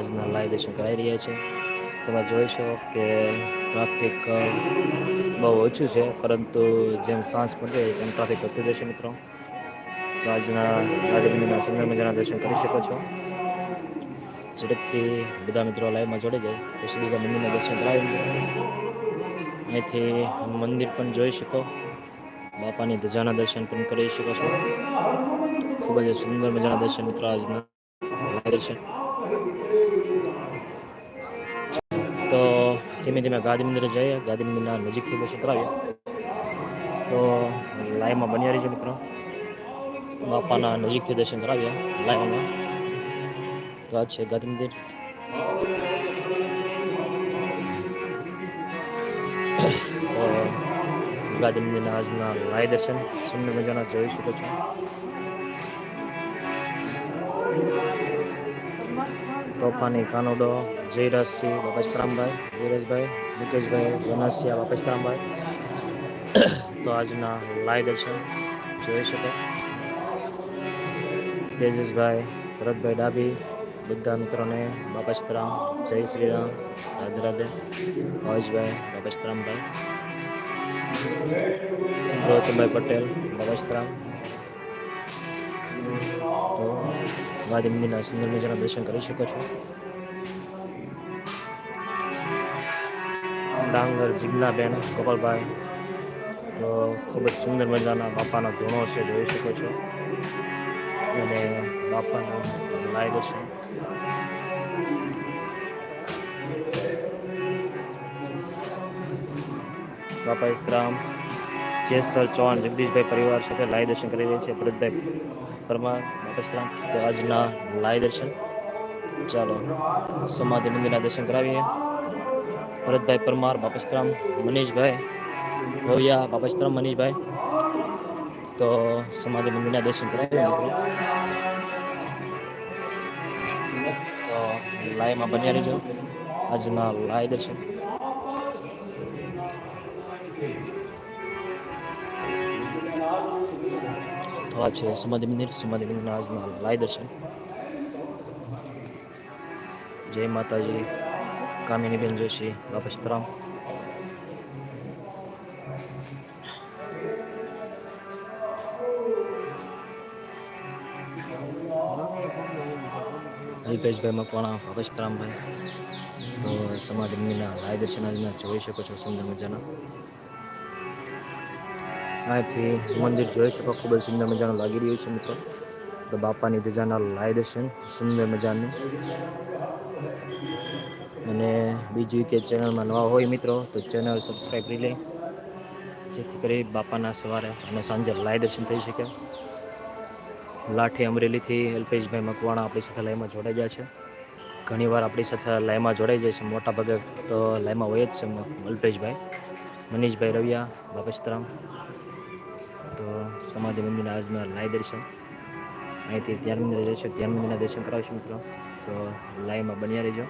આજના લાઈવ દર્શન કરાવી રહ્યા છે. તમે જોઈશો કે ટ્રાફિક બહુ ઓછું છે, પરંતુ જેમ સાંજ પડે તેમ ટ્રાફિક વધતું જશે મિત્રો. તો આજના ગાંધીબંધીના સુંદર મજાના દર્શન કરી શકો છો. ઝડપથી બધા મિત્રો લાઈવમાં જોડી જાય. પછી બીજા મંદિરના દર્શન કરાવી અહીંથી મંદિર પણ જોઈ શકો. બાપાની ધજાના દર્શન પણ કરી શકો છો. ખૂબ જ સુંદર મજાના દર્શન મિત્રો આજના દર્શન. ધીમે ધીમે ગાંધી મંદિરે જઈએ. ગાંધી મંદિરના નજીકથી દર્શન કરાવીએ. તો લાઈવમાં બન્યા રહીશું મિત્રો. બાપાના નજીકથી દર્શન કરાવીએ લાઈવમાં. તો આ છે ગાંધી મંદિર. તો ગાંધી મંદિરના આજના લાઈવ દર્શન. સુંદર મજાના જોઈ શકો છો. તોફાની કાનોડો, જયરાજસિંહ બાપસ્તરામભાઈ ધીરજભાઈ મુકેશભાઈ વનાસિયા બાપસ્તરામભાઈ તો આજના લાઈવ દર્શન જોઈ શકો. તેજસભાઈ, ભરતભાઈ ડાભી, બધા મિત્રોને બાપસ્તરામ જય શ્રી રામ રાધે રાધે. ભાવેશભાઈ બાપસ્તરામભાઈ ગૌતમભાઈ પટેલ બાપસ્તરામ તો વાદી મંદિરના સુંદર મજાના દર્શન કરી શકો છો. ડાંગર જીજ્ઞાબેન ગોપાલભાઈ. તો ખૂબ જ સુંદર મજાના બાપાના ધૂણો છે, જોઈ શકો છો. અને બાપાના લાય દર્શન બાપા ઇસ્તરામ જેસર ચૌહાણ, જગદીશભાઈ પરિવાર સાથે લાય દર્શન કરી રહ્યા છે. ભરતભાઈ પરમાર બાપસ્તરામ તો આજના લાય દર્શન. ચાલો, સમાધિ મંદિરના દર્શન કરાવીએ. ભરતભાઈ પરમાર બાપસ્તરામ મનીષભાઈ ભવ્યા બાપસ્તરામ મનીષભાઈ. તો સમાધિ મંદિરના દર્શન કરાવીએ મિત્રો. તો લાઈવમાં બન્યા રહેજો. આજના લાય દર્શન. આ છે સમાધિ મંદિર. સમાધિ મંદિરના આજના લાય દર્શન જય માતાજી. કામિનીબેન જોશી બાપસ્તરામ અલ્પેશભાઈ મકવાણા બાપસ્તરામભાઈ તો સમાધિ મંદિરના લાય દર્શન આજના જોઈ શકો છો સુંદર મજાના. અહીંથી મંદિર જોઈ શકો, ખૂબ જ સુંદર મજાનું લાગી રહ્યું છે મિત્રો. તો બાપાની ધજાના લાય દર્શન, સુંદર મજાનું. અને બીજું કે ચેનલમાં નવા હોય મિત્રો, તો ચેનલ સબસ્ક્રાઈબ કરી લે. જેથી કરી બાપાના સવારે અને સાંજે લાય દર્શન થઈ શકે. લાઠી અમરેલીથી અલ્પેશભાઈ મકવાણા આપણી સાથે લાઈમાં જોડાઈ જાય છે. ઘણીવાર આપણી સાથે લાઈમાં જોડાઈ જાય છે મોટા ભાગે તો લાઈમાં હોય જ છે અલ્પેશભાઈ. મનીષભાઈ રવિયા બાપેશરામ સમાધિ મંદિરના આજના લાઈવ દર્શન. અહીંથી ધ્યાન મંદિર જઈશું ધ્યાન મંદિરના દર્શન કરાવશું મિત્રો. તો લાઈવમાં બન્યા રહેજો.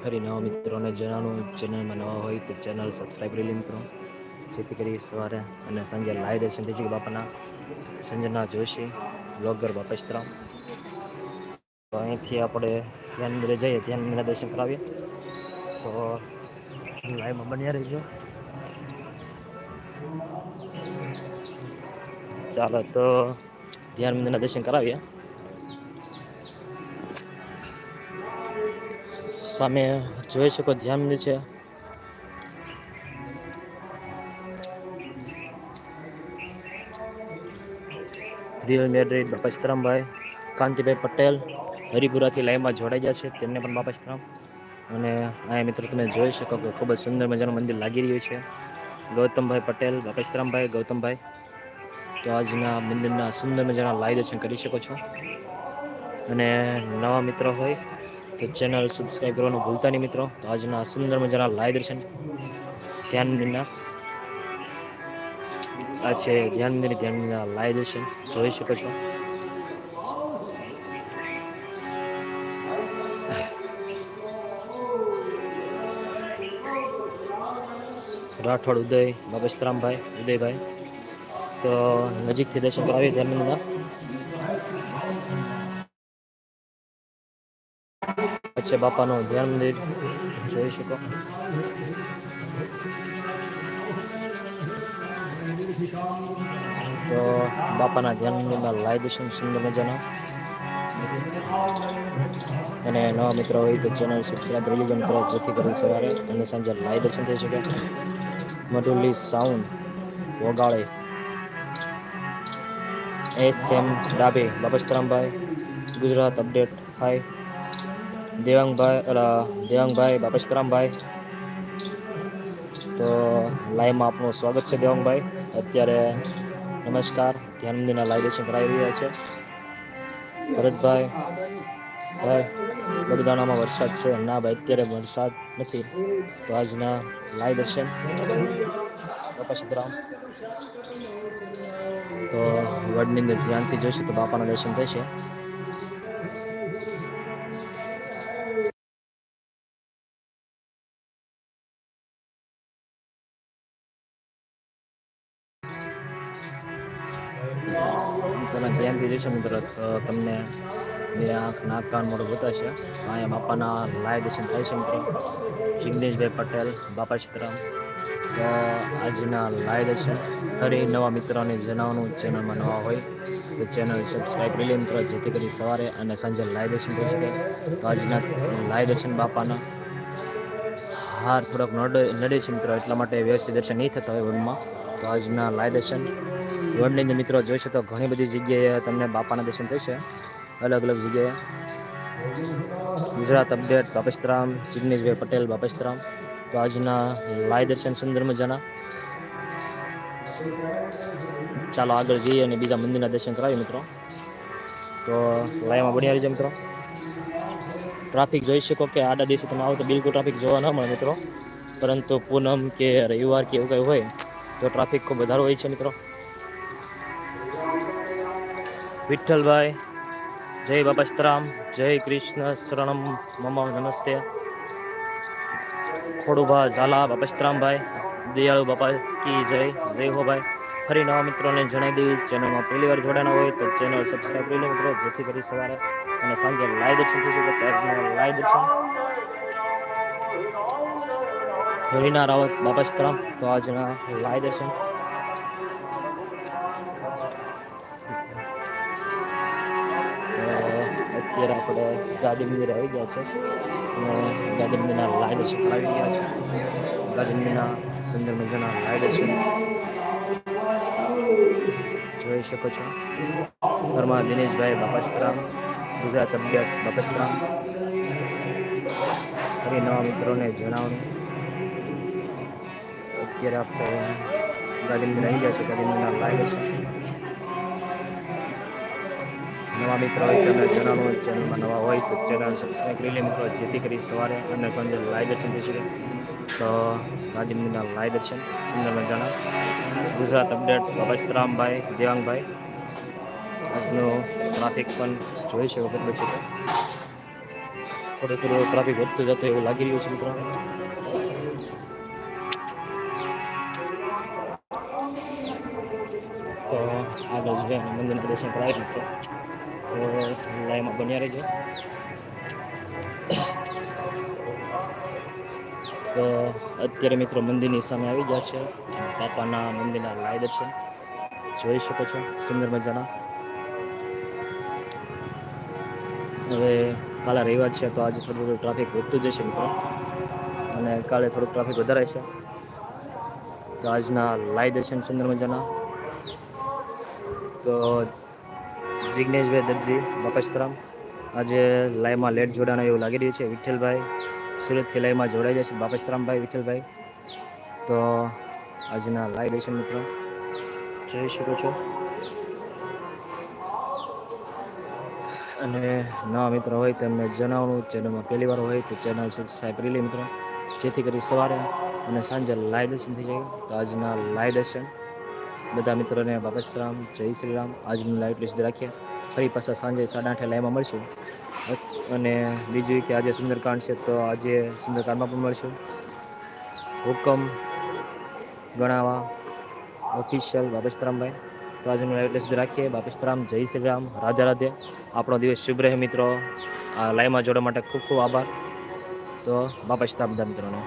ફરી નવા મિત્રોને જણાવું, ચેનલમાં નવા હોય તો ચેનલ સબસ્ક્રાઈબ કરી લે મિત્રો. જેથી કરી સવારે અને સાંજે લાઈવ દર્શન થઈ છે બાપાના. સંજના જોશી બ્લોગર બાપસ્તરામ તો અહીંથી આપણે ધ્યાન મંદિરે જઈએ, ધ્યાન મંદિરના દર્શન કરાવીએ. તો લાઈવમાં બન્યા રહીજો. ચાલો તો ધ્યાન મંદિરના દર્શન કરાવીએ. સામે જોઈ શકો ધ્યાન મંદિર છે. રિયલ મેડ્રિડ બાપસ્તરામભાઈ કાંતિભાઈ પટેલ હરિપુરાથી લાઈવમાં જોડાઈ ગયા છે. તેમને પણ બાપસ્તરામ અને આ મિત્રો તમે જોઈ શકો કે ખૂબ જ સુંદર મજાનું મંદિર લાગી રહ્યું છે. ગૌતમભાઈ પટેલ બાપસ્તરામભાઈ ગૌતમભાઈ. તો આજના મંદિરના સુંદર મજાના લાઈવ દર્શન કરી શકો છો. અને નવા મિત્રો હોય તો ચેનલ સબસ્ક્રાઈબ કરવાનું ભૂલતા નહીં મિત્રો. તો આજના સુંદર મજાના લાઈવ દર્શન. ધ્યાન મંદિરના. આ છે ધ્યાન મંદિર, ધ્યાન મંદિરના લાઈવ દર્શન. જોઈ શકો છો. રાઠોડ ઉદય બાબસ્તરામભાઈ ઉદયભાઈ. તો નજીકથી દર્શન કરાવી ધ્યાનંદના અચ્છે બાપાનું ધ્યાન મંદિર જોઈ શકો. તો બાપાના ધ્યાન મંદિરમાં લાઈ દર્શન, સુંદર મજાના. અને નવા મિત્રો હોય તો ચેનલ સબસ્ક્રાઈબ કરી મિત્રો, જેથી કરી સવારે અને સાંજે લાઈ દર્શન થઈ શકે. મધુલી સાઉન્ડ વગાડે. એસ એમ ડાબે બાપસ્તરામભાઈ ગુજરાત અપડેટ હાય દેવાંગભાઈ દેવાંગભાઈ બાપસ્તરામભાઈ તો લાઈવમાં આપનું સ્વાગત છે દેવાંગભાઈ. અત્યારે નમસ્કાર. ધ્યાન મંદિરના લાઈવ દર્શન કરાવી રહ્યા છે. ભરતભાઈ ભાઈ બગદાણામાં વરસાદ છે. ના ભાઈ, અત્યારે વરસાદ નથી. તો આજના લાઈવ દર્શન. તો વડની અંદર ધ્યાનથી જોઈશું તો બાપાના દર્શન થશે. તમે ધ્યાનથી જોશો મિત્રો તમને બે આંખ નાક કાન મોઢું બતાવશે અહીંયા બાપાના લાય દર્શન થાય છે મિત્રો જિગ્નેશભાઈ પટેલ, બાપા સીતરામ તો આજના લાય દર્શન ફરી નવા મિત્રોને જણાવવાનું ચેનલમાં નવા હોય તો ચેનલ સબસ્ક્રાઈબ કરી લે મિત્રો, જેથી કરી સવારે અને સાંજે લાય દર્શન થઈ શકે. તો આજના લાય દર્શન બાપાના હાર થોડાક નડે નડે છે મિત્રો, એટલા માટે વ્યવસ્થિત દર્શન નહીં થતા હોય વનમાં. તો આજના લાય દર્શન. વડની અંદર મિત્રો જોઈશે તો ઘણી બધી જગ્યાએ તમને બાપાના દર્શન થશે. અલગ અલગ જગ્યાએ. ગુજરાત અપડેટ બાપસ્તરામ જિગ્નેશભાઈ પટેલ બાપસ્તરામ તો આજના લાય દર્શન સુંદર મજાના ચાલો આગળ જઈએ અને બીજા મંદિરના દર્શન કરાવીએ મિત્રો. તો લાઈવમાં બની આવી મિત્રો. ટ્રાફિક જોઈ શકો કે આડા દિવસે તમે આવો તો બિલકુલ ટ્રાફિક જોવા ન મળે મિત્રો. પરંતુ પૂનમ કે રવિવાર કે એવું કંઈ હોય, તો ટ્રાફિક ખૂબ વધારો હોય છે મિત્રો. વિઠ્ઠલભાઈ જય બાપસ્તરામ જય કૃષ્ણ શરણમ મમ નમસ્તે ખોડુભા ઝાલા બાપસ્તરામભાઈ દયાળુ બાપા કી જય જય હો ભાઈ ફરી નવા મિત્રોને જણાવી દેવી ચેનલમાં પહેલી વાર જોડાના હોય તો ચેનલ સબસ્ક્રાઈબ કરી લે મિત્રો જેથી કરી સવારે અને સાંજે લાઈવ દર્શન થઈ શકે આજના લાઈવ દર્શન રીના રાવત બાપસ્તરામ તો આજના લાઈવ દર્શન અત્યારે આપણે ગાંધી મંદિર આવી ગયા છે. અને ગાંધી મંદિરના લાય દર્શન કરાવી ગયા છે. ગાંધી મંદિરના સુંદર મજાના લાય દર્શન જોઈ શકો છો. ઘરમાં દિનેશભાઈ બાપસ્ત્રામ ગુજરાત અભ્યાસ બાપસ્તરામ ફરી નવા મિત્રોને જણાવું અત્યારે આપણે ગાંધી મંદિર આવી ગયા છે. ગાંધી મંદિરના લાય દર્શન નવા મિત્રો હોય તેમને જણાવો ચેનલમાં નવા હોય તો ચેનલ સબસ્ક્રાઈબ કરી લે મિત્રો. જેથી કરી સવારે અને સાંજે લાઈવ દર્શન થઈ શકે. તો ગાંધી મંદિરના લાઈવ દર્શન સુંદર જણાવ. ગુજરાત અપડેટ બાબાસ્તરામભાઈ દેવાંગભાઈ. આજનું ટ્રાફિક પણ જોઈ શકો કેટલું છે. થોડું થોડું ટ્રાફિક વધતું જતું એવું લાગી રહ્યું છે મિત્રો. તો આગળ જઈને મંદિર દર્શન કરાવી મિત્રો. તો લાઈવમાં બન્યા રહેજો. તો અત્યારે મિત્રો મંદિરની સામે આવી ગયા છે. બાપાના મંદિરના લાય દર્શન. જોઈ શકો છો, સુંદર મજાના. હવે કાલે રવિવાર છે, તો આજે થોડું થોડું ટ્રાફિક વધતું જશે મિત્રો. અને કાલે થોડુંક ટ્રાફિક વધારે છે. તો આજના લાય દર્શન સુંદર મજાના. તો જિગ્નેશભાઈ દરજી, બાપસ્તરામ. આજે લાઈવમાં લેટ જોડાણો એવું લાગી રહ્યું છે. વિઠ્ઠલભાઈ સુરતથી લાઈવમાં જોડાઈ જાય છે. બાપસ્તરામભાઈ, વિઠ્ઠલભાઈ. તો આજના લાઈવ દર્શન મિત્રો, જોઈ શકો છો. અને નવા મિત્રો હોય તેમને જણાવવાનું, ચેનલમાં પહેલી વાર હોય તો ચેનલ સબસ્ક્રાઈબ કરી લે મિત્રો. જેથી કરી સવારે અને સાંજે લાઈવ દર્શન થઈ જાય. તો આજના લાઈવ દર્શન. બધા મિત્રોને બાપસ્તરામ, જય શ્રી રામ. આજનું લાઈવ સુધી રાખીએ. ફરી પાછા સાંજે સાડા આઠે લાઈવમાં મળશું. અને બીજું કે આજે સુંદરકાંડ છે તો આજે સુંદરકાંડમાં પણ મળશું. હુકમ ગણાવા ઓફિશિયલ બાબસ્તરામભાઈ તો આજનું લાઈવ એટલે રાખીએ. બાપી જય શ્રી રામ, રાધે રાધે. આપણો દિવસ શુભ રહે મિત્રો. આ લાઈવમાં જોડવા માટે ખૂબ ખૂબ આભાર. તો બાપા સીતારામ બધા મિત્રોને.